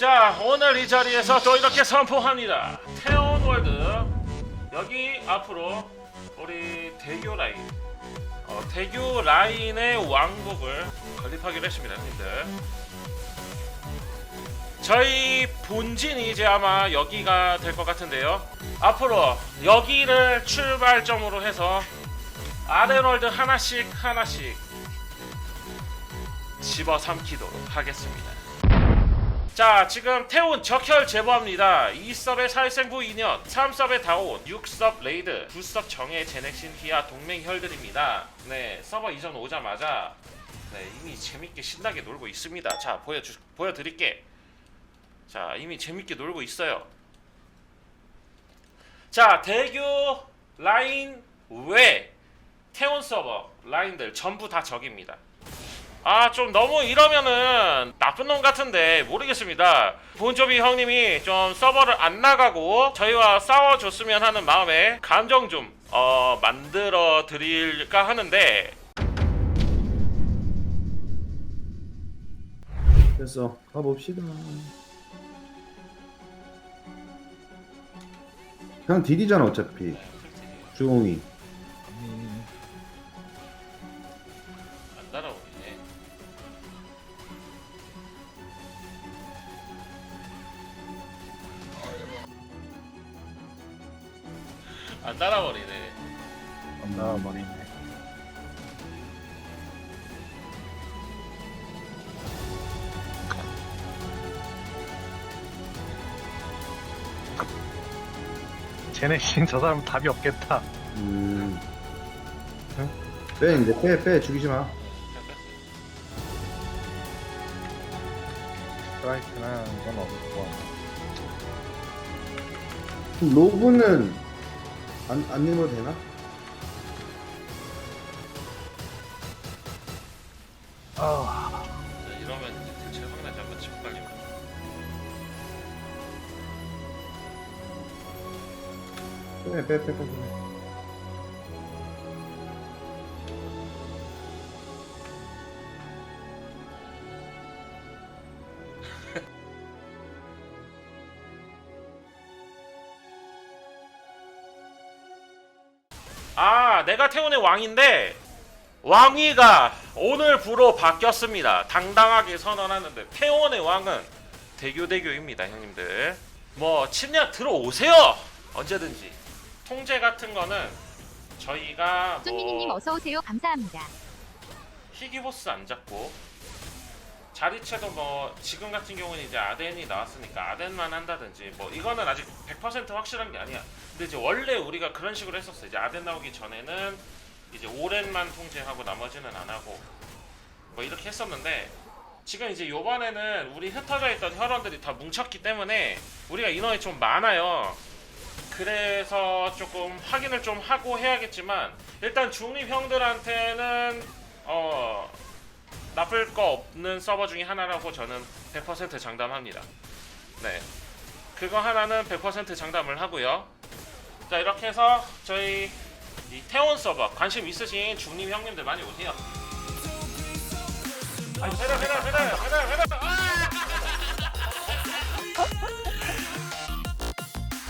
자 오늘 이 자리에서 또 이렇게 선포합니다. 태온 월드. 여기 앞으로 우리 대교 라인 어, 대교 라인의 왕국을 건립하기로 했습니다 형님들. 저희 본진이 이제 아마 여기가 될 것 같은데요. 앞으로 여기를 출발점으로 해서 아덴월드 하나씩 하나씩 집어삼키도록 하겠습니다 자 지금 태운 적혈 제보합니다. 2섭의 살생부 2년 3섭의 다온 6섭 레이드 9섭 정예 제넥신 히아 동맹 혈들입니다. 네 서버 이전 오자마자 네 이미 재밌게 신나게 놀고 있습니다. 자 보여주, 보여드릴게. 자 이미 재밌게 놀고 있어요. 자 대교 라인 외 태온 서버 라인들 전부 다 적입니다 아 좀 너무 이러면은 나쁜 놈 같은데 모르겠습니다. 본조비 형님이 좀 서버를 안 나가고 저희와 싸워줬으면 하는 마음에 감정 좀 어, 만들어 드릴까 하는데. 됐어. 가봅시다. 그냥 딜이잖아 어차피. 주공이. 안 따라오네 안 따라버리네 안 나와버리네. 제네신 저 사람 답이 없겠다. 음. 빼 이제 빼 빼 죽이지 마 스트라이크는 건 없고. 로브는 안, 안 입어도 되나? 아, 자, 이러면 이제 대체 확나지 한번 치고 빨리 빼빼빼빼 빼, 빼. 아, 내가 태훈의 왕인데 왕위가 오늘부로 바뀌었습니다. 당당하게 선언하는데 태원의 왕은 대교대교입니다, 형님들. 뭐 침략 들어오세요. 언제든지. 통제 같은 거는 저희가 쫀미니님 뭐 어서 오세요. 감사합니다. 희귀보스 안 잡고 자리체도 뭐 지금 같은 경우는 이제 아덴이 나왔으니까 아덴만 한다든지 뭐 이거는 아직 100% 확실한 게 아니야. 근데 이제 원래 우리가 그런 식으로 했었어. 이제 아덴 나오기 전에는 이제 오랜만 통제하고 나머지는 안 하고 뭐 이렇게 했었는데 지금 이제 요번에는 우리 흩어져 있던 혈원들이 다 뭉쳤기 때문에 우리가 인원이 좀 많아요. 그래서 조금 확인을 좀 하고 해야겠지만 일단 중립 형들한테는 어 나쁠 거 없는 서버 중에 하나라고 저는 100% 장담합니다. 네, 그거 하나는 100% 장담을 하고요. 자 이렇게 해서 저희 이 태원 서버 관심 있으신 중립 형님들 많이 오세요. 아니 배달 배달 배달 배달 배달. 아!